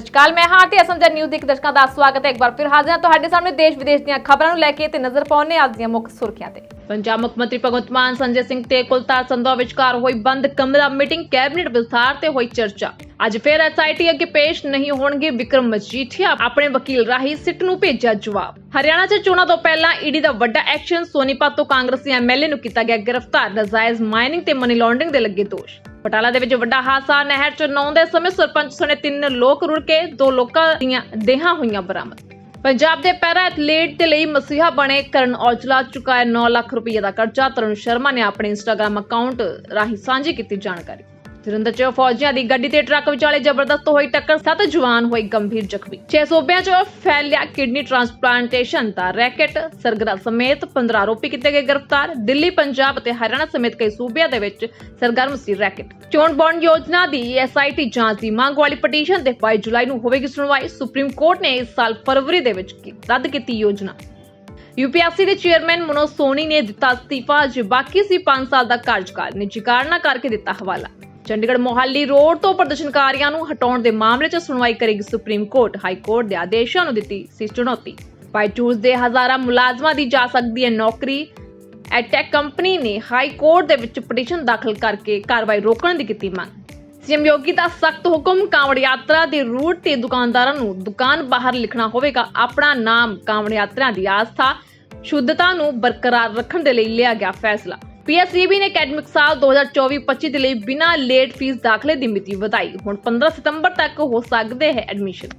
ਸਤਿ ਮੈਂ ਹਾਂ ਤੇ ਅਸਮਝਰ ਨਿਊਜ਼ ਦੇ ਦਰਸ਼ਕਾਂ ਦਾ ਸਵਾਗਤ ਹੈ। ਇੱਕ ਵਾਰ ਫਿਰ ਹਾਜ਼ਰ ਹਾਂ ਤੁਹਾਡੇ ਸਾਹਮਣੇ ਦੇਸ਼ ਵਿਦੇਸ਼ ਦੀਆਂ ਖਬਰਾਂ ਨੂੰ ਲੈ ਕੇ ਤੇ ਨਜ਼ਰ ਪਾਉਂਦੇ ਅੱਜ ਦੀਆਂ ਮੁੱਖ ਸੁਰਖੀਆਂ ਤੇ। ਪੰਜਾਬ ਮੁੱਖ ਮੰਤਰੀ ਭਗਵੰਤ ਮਾਨ, ਸੰਜੇ ਸਿੰਘ ਤੇ ਕੁਲਤਾਰ ਸੰਧਵਾ ਵਿਚਕਾਰ ਹੋਈ ਬੰਦ ਕਮਰਾ ਮੀਟਿੰਗ, ਕੈਬਨਿਟ ਵਿਸਥਾਰ ਤੇ ਹੋਈ ਚਰਚਾ। ਅੱਜ ਫਿਰ ਐਸਆਈਟੀ ਅੱਗੇ ਪੇਸ਼ ਨਹੀਂ ਹੋਣਗੇ ਵਿਕਰਮ ਮਜੀਠੀਆ, ਆਪਣੇ ਵਕੀਲ ਰਾਹੀਂ ਸਿੱਟ ਨੂੰ ਭੇਜਿਆ ਜਵਾਬ। ਹਰਿਆਣਾ 'ਚ ਚੋਣਾਂ ਤੋਂ ਪਹਿਲਾਂ ਈਡੀ ਦਾ ਵੱਡਾ ਐਕਸ਼ਨ, ਸੋਨੀਪਤ ਤੋਂ ਕਾਂਗਰਸੀ ਐਮਐਲਏ ਨੂੰ ਕੀਤਾ ਗਿਆ ਗ੍ਰਿਫਤਾਰ। ਨਜਾਇਜ਼ ਮਾਈਨਿੰਗ ਤੇ ਮਨੀ ਲਾਂਡਰਿੰਗ ਦੇ ਲੱਗੇ ਦੋਸ਼। ਬਟਾਲਾ ਦੇ ਵਿੱਚ ਵੱਡਾ ਹਾਦਸਾ ਨਹਿਰ 'ਚ ਨੌਂ ਸਮੇਂ ਸਰਪੰਚ ਸਣੇ ਤਿੰਨ ਲੋਕ ਰੁੜ ਕੇ ਦੋ ਲੋਕਾਂ ਦੀਆਂ ਦੇਹਾਂ ਹੋਈਆਂ ਬਰਾਮਦ। ਪੰਜਾਬ ਦੇ ਪੈਰਾ ਐਥਲੀਟ ਦੇ ਲਈ ਮਸੀਹਾ ਬਣੇ ਕਰਨ ਔਜਲਾ ਚੁਕਾਇਆ 9 ਲੱਖ ਰੁਪਏ ਦਾ ਕਰਜ਼ਾ। ਤਰੁਣ ਸ਼ਰਮਾ ਨੇ ਆਪਣੇ ਇੰਸਟਾਗ੍ਰam ਅਕਾਊਂਟ ਰਾਹੀਂ ਸਾਂਝੀ ਕੀਤੀ ਜਾਣਕਾਰੀ। ਜਲੰਧਰ 'ਚ ਫੌਜੀਆਂ ਦੀ ਗੱਡੀ ਤੇ ਟਰੱਕ ਵਿਚਾਲੇ ਜ਼ਬਰਦਸਤ ਹੋਈ ਟੱਕਰ, ਸੱਤ ਜਵਾਨ ਹੋਏ ਗੰਭੀਰ ਜ਼ਖਮੀ। 6 ਸੂਬਿਆਂ 'ਚ ਫੈਲਿਆ ਕਿਡਨੀ ਟ੍ਰਾਂਸਪਲਾਂਟੇਸ਼ਨ ਦਾ ਰੈਕਟ। ਸਰਗਰਮ ਸਮੇਤ 15 ਆਰੋਪੀ ਕੀਤੇ ਗਏ ਗ੍ਰਿਫਤਾਰ। ਦਿੱਲੀ, ਪੰਜਾਬ ਅਤੇ ਹਰਿਆਣਾ ਸਮੇਤ ਕਈ ਸੂਬਿਆਂ ਦੇ ਵਿੱਚ ਸਰਗਰਮ ਸੀ ਰੈਕਟ। ਚੋਣ ਬੌਂਡ ਯੋਜਨਾ ਦੀ ਐਸਆਈਟੀ ਜਾਂਚ ਦੀ ਮੰਗ ਵਾਲੀ ਪਟੀਸ਼ਨ ਤੇ 22 ਜੁਲਾਈ ਨੂੰ ਹੋਵੇਗੀ ਸੁਣਵਾਈ। ਸੁਪਰੀਮ ਕੋਰਟ ਨੇ ਇਸ ਸਾਲ ਫਰਵਰੀ ਦੇ ਵਿੱਚ ਰੱਦ ਕੀਤੀ ਯੋਜਨਾ। ਯੂਪੀਐਸਸੀ ਦੇ ਚੇਅਰਮੈਨ ਮਨੋਜ ਸੋਨੀ ਨੇ ਦਿੱਤਾ ਅਸਤੀਫਾ। ਅੱਜ ਬਾਕੀ ਸੀ 5 ਸਾਲ ਦਾ ਕਾਰਜਕਾਲ। ਨਿੱਜੀ ਕਾਰਨਾਂ ਕਰਕੇ ਦਿੱਤਾ ਹਵਾਲਾ। ਚੰਡੀਗੜ੍ਹ ਮੋਹਾਲੀ ਰੋਡ ਤੋਂ ਪ੍ਰਦਰਸ਼ਨਕਾਰੀਆਂ ਨੂੰ ਹਟਾਉਣ ਦੇ ਮਾਮਲੇ 'ਚ ਸੁਣਵਾਈ ਕਰੇਗੀ ਸੁਪਰੀਮ ਕੋਰਟ, ਹਾਈ ਕੋਰਟ ਦੇ ਆਦੇਸ਼ਾਂ ਨੂੰ ਦਿੱਤੀ ਸੀ ਚੁਣੌਤੀ। ਬਾਈਜੂਸ ਦੇ ਹਜ਼ਾਰਾਂ ਮੁਲਾਜ਼ਮਾਂ ਦੀ ਜਾ ਸਕਦੀ ਹੈ ਨੌਕਰੀ। ਐਟੈਕ ਕੰਪਨੀ ਨੇ ਹਾਈ ਕੋਰਟ ਦੇ ਵਿੱਚ ਪਟੀਸ਼ਨ ਦਾਖਲ ਕਰਕੇ ਕਾਰਵਾਈ ਰੋਕਣ ਦੀ ਕੀਤੀ ਮੰਗ। ਸੀਐਮ ਯੋਗੀ ਦਾ ਸਖਤ ਹੁਕਮ, ਕਾਂਵੜ ਯਾਤਰਾ ਦੇ ਰੂਟ ਤੇ ਦੁਕਾਨਦਾਰਾਂ ਨੂੰ ਦੁਕਾਨ ਬਾਹਰ ਲਿਖਣਾ ਹੋਵੇਗਾ ਆਪਣਾ ਨਾਮ, ਕਾਂਵੜ ਯਾਤਰਾ ਦੀ ਆਸਥਾ, ਸ਼ੁੱਧਤਾ ਨੂੰ ਬਰਕਰਾਰ ਰੱਖਣ ਦੇ ਲਈ ਲਿਆ ਗਿਆ ਫੈਸਲਾ। ਪੀਐਸਈਬੀ ਨੇ ਅਕੈਡਮਿਕ ਸਾਲ 2024-25 ਦੇ ਲਈ ਬਿਨਾਂ ਲੇਟ ਫੀਸ ਦਾਖਲੇ ਦੀ ਮਿਤੀ ਵਧਾਈ। ਹੁਣ 15 ਸਤੰਬਰ ਤੱਕ ਹੋ ਸਕਦੇ ਹੈ ਐਡਮਿਸ਼ਨ।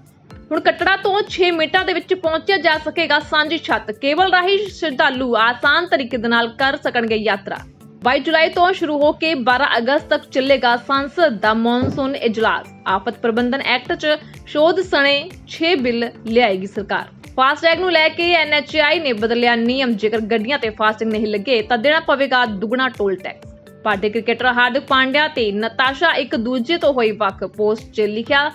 ਹੁਣ ਕਟੜਾ ਤੋਂ 6 ਮਿੰਟਾਂ ਦੇ ਵਿੱਚ ਪਹੁੰਚਿਆ ਜਾ ਸਕੇਗਾ ਸਾਂਝੀ ਛੱਤ। ਕੇਵਲ ਰਾਹੀਂ ਸ਼ਰਧਾਲੂ ਆਸਾਨ ਤਰੀਕੇ ਦੇ ਨਾਲ ਕਰ ਸਕਣਗੇ ਯਾਤਰਾ। 22 ਜੁਲਾਈ ਤੋਂ ਸ਼ੁਰੂ ਹੋ ਕੇ 12 ਅਗਸਤ ਤੱਕ ਚੱਲੇਗਾ ਸੰਸਦ ਦਾ ਮੌਨਸੂਨ ਇਜਲਾਸ। ਆਫਤ ਪ੍ਰਬੰਧਨ ਐਕਟ 'ਚ ਸ਼ੋਧ ਸਣੇ 6 ਬਿੱਲ ਲਿਆਏਗੀ ਸਰਕਾਰ। ਫਾਸਟੈਗ ਨੂੰ ਲੈ ਕੇ ਐਨਐਚਆਈ ਨੇ ਬਦਲਿਆ ਨਿਯਮ। ਜੇਕਰ ਗੱਡੀਆਂ ਤੇ ਫਾਸਟੈਗ ਨਹੀਂ ਲੱਗੇ, ਤਾਂ ਦੇਣਾ ਪਵੇਗਾ ਦੁੱਗਣਾ ਟੋਲ ਟੈਕਸ। ਭਾਰਤੀ ਕ੍ਰਿਕਟਰ ਹਾਰਦਿਕ ਪਾਂਡਿਆ ਤੇ ਨਤਾਸ਼ਾ ਇੱਕ ਦੂਜੇ ਤੋਂ ਹੋਈ ਵੱਖ ਪੋਸਟ 'ਚ ਲਿਖਿਆ,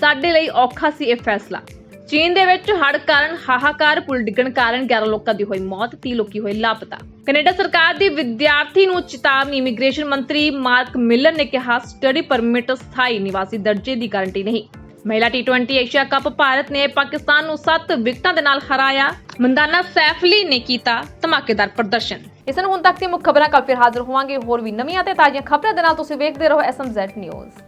ਸਾਡੇ ਲਈ ਔਖਾ ਸੀ ਇਹ ਫੈਸਲਾ। ਚੀਨ ਦੇ ਵਿੱਚ ਹੜ ਕਾਰਨ ਹਾਹਾਕਾਰ, ਪੁਲ ਡਿੱਗਣ ਕਾਰਨ 11 ਲੋਕਾਂ ਦੀ ਹੋਈ ਮੌਤ 30 ਲੋਕੀ ਹੋਏ ਲਾਪਤਾ। ਕੈਨੇਡਾ ਸਰਕਾਰ ਦੀ ਵਿਦਿਆਰਥੀ ਨੂੰ ਚੇਤਾਵਨੀ, ਇਮੀਗ੍ਰੇਸ਼ਨ ਮੰਤਰੀ ਮਾਰਕ ਮਿਲਰ ਨੇ ਕਿਹਾ, ਸਟੱਡੀ ਪਰਮਿਟ ਸਥਾਈ ਨਿਵਾਸੀ ਦਰਜੇ ਦੀ ਗਾਰੰਟੀ ਨਹੀਂ। ਮਹਿਲਾ ਟੀ20 ਏਸ਼ੀਆ ਕੱਪ ਭਾਰਤ ਨੇ ਪਾਕਿਸਤਾਨ ਨੂੰ 7 ਵਿਕਟਾਂ ਦੇ ਨਾਲ ਹਰਾਇਆ। ਮੰਦਾਨਾ ਸੈਫਲੀ ਨੇ ਕੀਤਾ ਧਮਾਕੇਦਾਰ ਪ੍ਰਦਰਸ਼ਨ। ਇਸ ਨੂੰ ਹੁਣ ਤੱਕ ਦੀ ਮੁੱਖ ਖਬਰਾਂ ਕੱਲ ਫਿਰ ਹਾਜ਼ਰ ਹੋਵਾਂਗੇ। ਹੋਰ ਵੀ ਨਵੀਆਂ ਤੇ ਤਾਜ਼ੀਆਂ ਖਬਰਾਂ ਦੇ ਨਾਲ ਤੁਸੀਂ ਵੇਖਦੇ ਰਹੋ ਐਸਐਮਜ਼ੈਡ ਨਿਊਜ਼